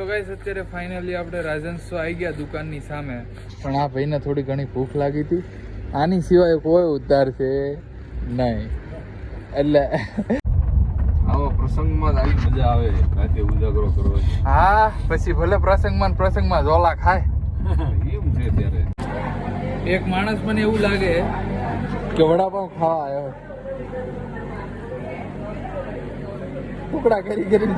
સો guys અત્યારે finally આપણે રાજન્સો આવી ગયા દુકાનની સામે. પણ આ ભાઈને થોડી ઘણી ભૂખ લાગી હતી. આની સિવાય કોઈ ઉદ્ધાર છે નહીં. એટલે આવા પ્રસંગમાં જ આવી મજા આવે. રાતે ઉજાગરો કરવાની હા પછી ભલે પ્રસંગમાં પ્રસંગમાં ઝોલા ખાય. એમ છે ત્યારે એક માણસ મને એવું લાગે કે વડાપાવ ખાવા આવ્યો. ટુકડા કરી કરી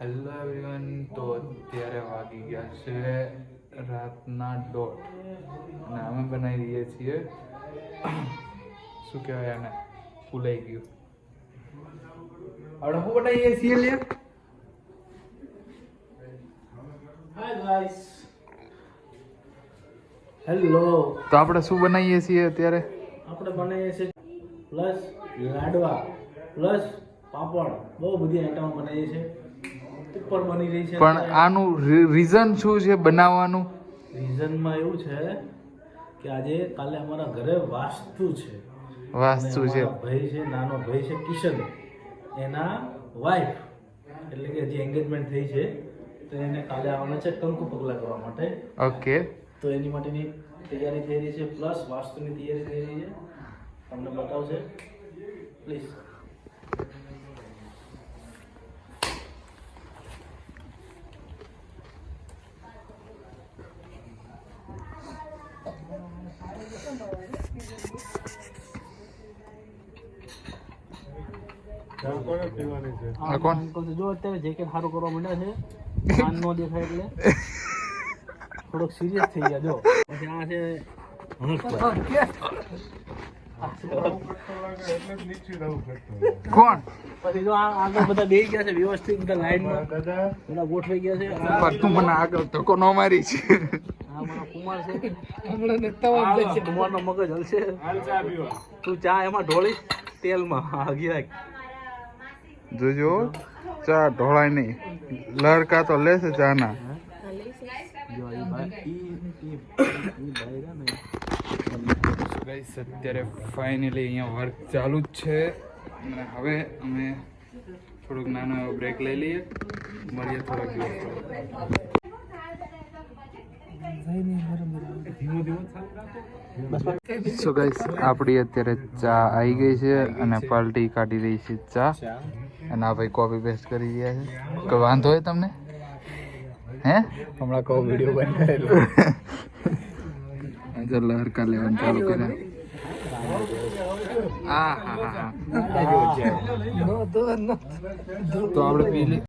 હેલો એવરીવન તો અત્યારે વાગી ગયા છે રાતના દોઢ. અને અમે બનાવી દઈએ છીએ. શું કહેવાય આને? ફૂલાઈ ગયું. આપણે શું બનાવીએ છીએ લે હેલો તો આપણે શું બનાવીએ છીએ અત્યારે? આપણે બનાવીએ છીએ પ્લસ લાડવા પ્લસ પાપડ. બહુ બધી આઈટમો બનાવીએ છીએ. ઉપર બની રહી છે પણ આનું રીઝન શું છે બનાવવાનું? રીઝનમાં એવું છે કે આજે કાલે અમારા ઘરે વાસ્તુ છે. વાસ્તુ છે. ભાઈ છે નાનો ભાઈ છે કિશન. એના વાઈફ એટલે કે હજી એન્ગેજમેન્ટ થઈ છે તો એને કાલે આવવાના છે કંકુ પગલા કરવા માટે. ઓકે તો એની માટેની તૈયારી થઈ રહી છે પ્લસ વાસ્તુની તૈયારી થઈ રહી છે. તમને બતાવશે. પ્લીઝ આ કોણ? જો અત્યારે જેકેટ સારું કરવા માંડ્યા છે કાન નો દેખાય એટલે. થોડોક સિરિયસ થઈ ગયા જો. પછી આ છે કોણ? પછી જો આગળ બધા બે ગયા છે વ્યવસ્થિત લાઈનમાં બધા ગોઠવાઈ ગયા છે. તું મને આગળ ધક્કો ન મારી છે. આ મારો કુમાર છે. કુમાર નો મગજ હલશે. તું ચા એમાં ઢોળી તેલમાં હા ગિરાક જોજો ચા ઢોળાય નહીં લડકા તો લેશે ચા ના. અત્યારે ફાઇનલી અહીંયા વર્ક ચાલુ જ છે. અને હવે અમે થોડુંક નાનો એવો બ્રેક લઈ લઈએ. મળીએ થોડાક દિવસ. સો ગાઈસ આપણી અત્યારે ચા આવી ગઈ છે અને પાર્ટી કાઢી રહી છે ચા. અને આ ભાઈ કોપી પેસ્ટ કરી રહ્યા છે. કોઈ વાંધો હોય તમને? હે? હમણાં કહો વીડિયો બંધ કરેલો. ચાલો હરકા લેવાનું ચાલુ કર્યા. આ હા હા હા. તો આપણે પી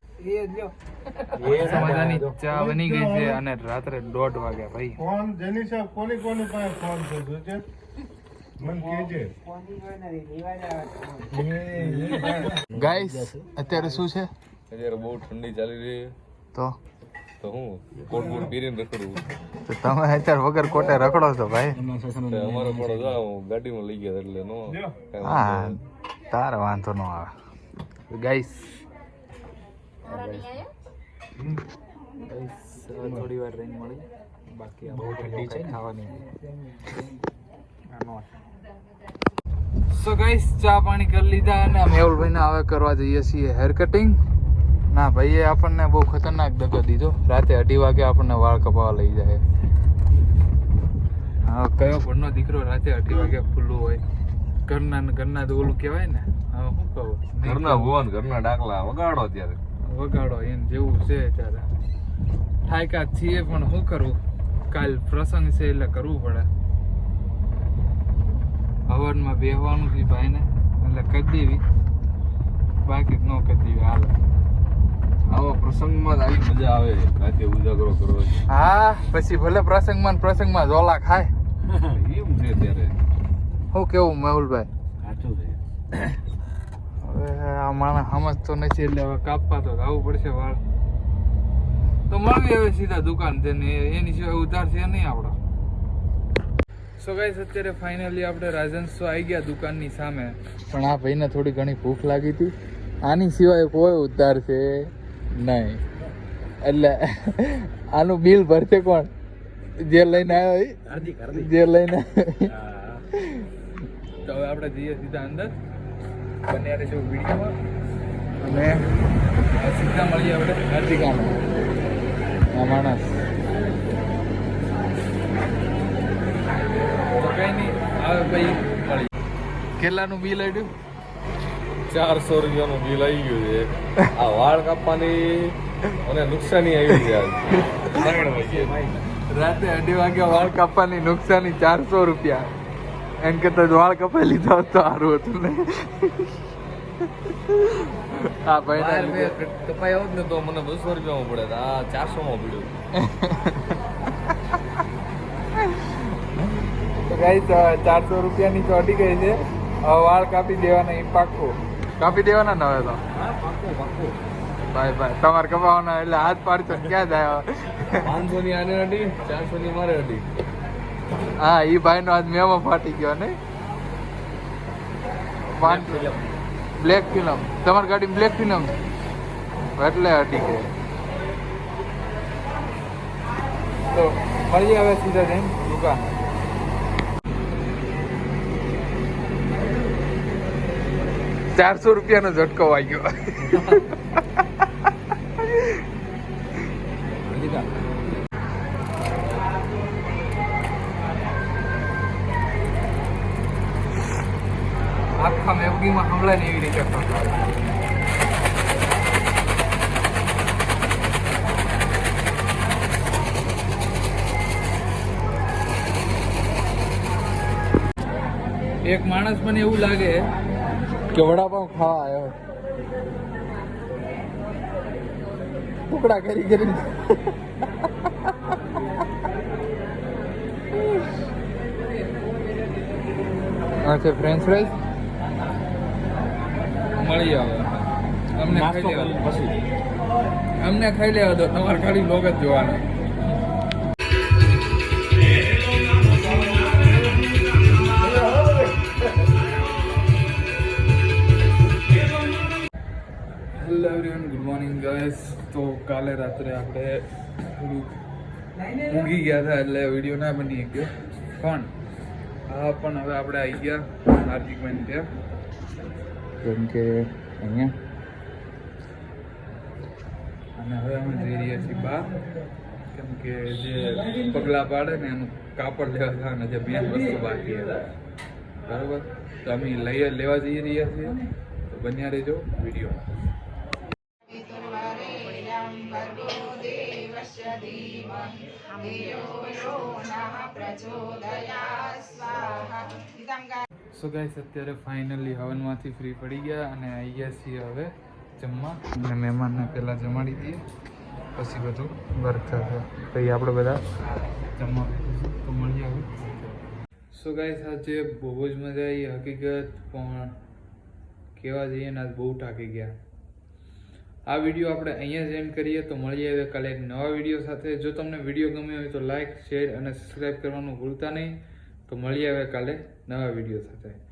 ચા બની ગઈ છે અને રાત્રે દોઢ વાગ્યા ભાઈ. ફોન જેની સાહેબ કોની કોની પાસે ફોન છે? જોજે મને કહેજે. ગાઈસ અત્યારે શું છે? અત્યારે બહુ ઠંડી ચાલી રહી તો? તો હું કોટ બોટ પહેરીને રખડું. તો તમે અત્યારે વગર કોટે રખડો છો ભાઈ. અમારો પણ જા હું ગાડીમાં લઈ ગયા એટલે નો હા તારે વાંધો ન આવે. ગાઈસ થોડી વાર રહીને મળી. બાકી બહુ ઠંડી છે ખાવાની સો ગાઈસ ચા પાણી કરી લીધા અને મેહુલભાઈ ને હવે કરવા જઈએ છીએ હેર કટિંગ ના ભાઈએ આપણને બહુ ખતરનાક દગો દીધો. રાતે અઢી વાગે આપણને વાળ કપાવા લઈ જાય. હા કયો ઘરનો દીકરો રાતે અઢી વાગે ખુલ્લું હોય? ઘરના ઘરના તો ઓલું કહેવાય ને? હવે શું કહું? ઘરના ભુવન ઘરના ડાકલા વગાડો ત્યારે વગાડો એમ જેવું છે ત્યારે ઠાયકા છીએ પણ શું કરવું કાલ પ્રસંગ છે એટલે કરવું પડે. હવનમાં બેહવાનું છે ભાઈને એટલે કરી દેવી. બાકી ન કરી દેવી હાલે. આવા પ્રસંગમાં જ આવી મજા આવે રાતે ઉજાગરો કરવો હા પછી ભલે પ્રસંગમાં પ્રસંગમાં ઝોલા ખાય. એમ છે ત્યારે શું કેવું મેહુલભાઈ? સાચું છે. આ માણસ સમજતો નથી એટલે હવે કાપવા તો જવું પડશે વાળ તો મળવી હવે સીધા દુકાન તેને એની સિવાય ઉધાર છે નહીં આપણો સો ગાઈસ અત્યારે ફાઇનલી આપણે રાજન શો આવી ગયા દુકાનની સામે. પણ આ ભાઈને થોડી ઘણી ભૂખ લાગી હતી. આની સિવાય કોઈ ઉધાર છે નહીં. એટલે આનું બિલ ભરશે કોણ? જે લઈને આવ્યો જે લઈને તો હવે આપણે જઈએ સીધા અંદર. વિડીયોમાં. અને સીધા મળીએ આપણે. હાર્દિકામાં આ માણસ કઈ નહીં આવે ભાઈ મળી. કેટલાનું બિલ આવ્યું ચારસો રૂપિયાનું બિલ આવી ગયું છે. આ વાળ કાપવાની અને નુકસાની આવી છે આજ. રાતે અઢી વાગ્યા વાળ કાપવાની નુકસાની ચારસો રૂપિયા. એમ કરતા જ વાળ કપાઈ લીધા હોત તો સારું હતું ને. હા ભાઈ કપાઈ હોત ને તો મને બસો રૂપિયામાં પડે આ ચારસો માં પડ્યું. તો ગાઈસ ચારસો રૂપિયાની તો અડી ગઈ છે. વાળ કાપી દેવાના એ કાપી દેવાના ને હવે તો? બાય બાય તમારે કપાવવાના એટલે હાથ પાડશો ક્યાં જાય? પાંચસો ની આને અડી ચારસો ની મારે અડી. હા એ ભાઈ નો આજ મેમો ફાટી ગયો ને બ્લેક ફિલ્મ તમારી ગાડી બ્લેક ફિલ્મ એટલે અડી ગઈ. તો મળીએ આવે સીધા જઈને દુકાન. ચારસો રૂપિયાનો ઝટકો વાગ્યો. મેપડીમાં હમણાં ને એવી રીતે ફસાવે. એક માણસ મને એવું લાગે કે વડાપાઉં ખાવા આવ્યો. ટુકડા કરી કરી આ છે ફ્રેન્ચ ફ્રાઈઝ મળી આવે. અમને ખાઈ લેવા પછી. અમને ખાઈ લેવા દો. તમારે ખાલી લોક જ જોવાના. Hello everyone good morning guys તો કાલે રાત્રે આપણે થોડુંક ઊંઘી ગયા હતા એટલે વીડિયો ના બની ગયો. પણ હા પણ હવે આપણે આવી ગયા હાર્દિકભાઈ ત્યાં. જેમ કે અહીંયા. અને હવે અમે જઈ રહ્યા છીએ બહાર. કેમ કે જે પગલા પાડે ને એનું કાપડ લેવા જવાના જે મેન વસ્તુ બાકી બરાબર? તો અમે લઈ લેવા જઈ રહ્યા છીએ. તો બન્યા રહેજો વીડિયો. સો ગાઈસ અત્યારે ફાઇનલી હવનમાંથી ફ્રી પડી ગયા અને આવી ગયા છીએ હવે જમવા. અને મહેમાનને પહેલાં જમાડી દઈએ. પછી બધું વર્ક થશે. પછી આપણે બધા જમવા તો મળી હવે. સો ગાઈસ આજે બહુ જ મજા આવી હકીકત પણ કહેવા જઈએ ને, આજ બહુ ટાંકી ગયા. આ વીડિયો આપણે અહીંયા જ એન્ડ કરીએ. તો મળીએ હવે કાલે એક નવા વીડિયો સાથે. જો તમને વીડિયો ગમ્યો હોય તો લાઇક શેર અને સબસ્ક્રાઈબ કરવાનું ભૂલતા નહીં. તો મળીએ હવે કાલે. નવા વીડિયો સાથે.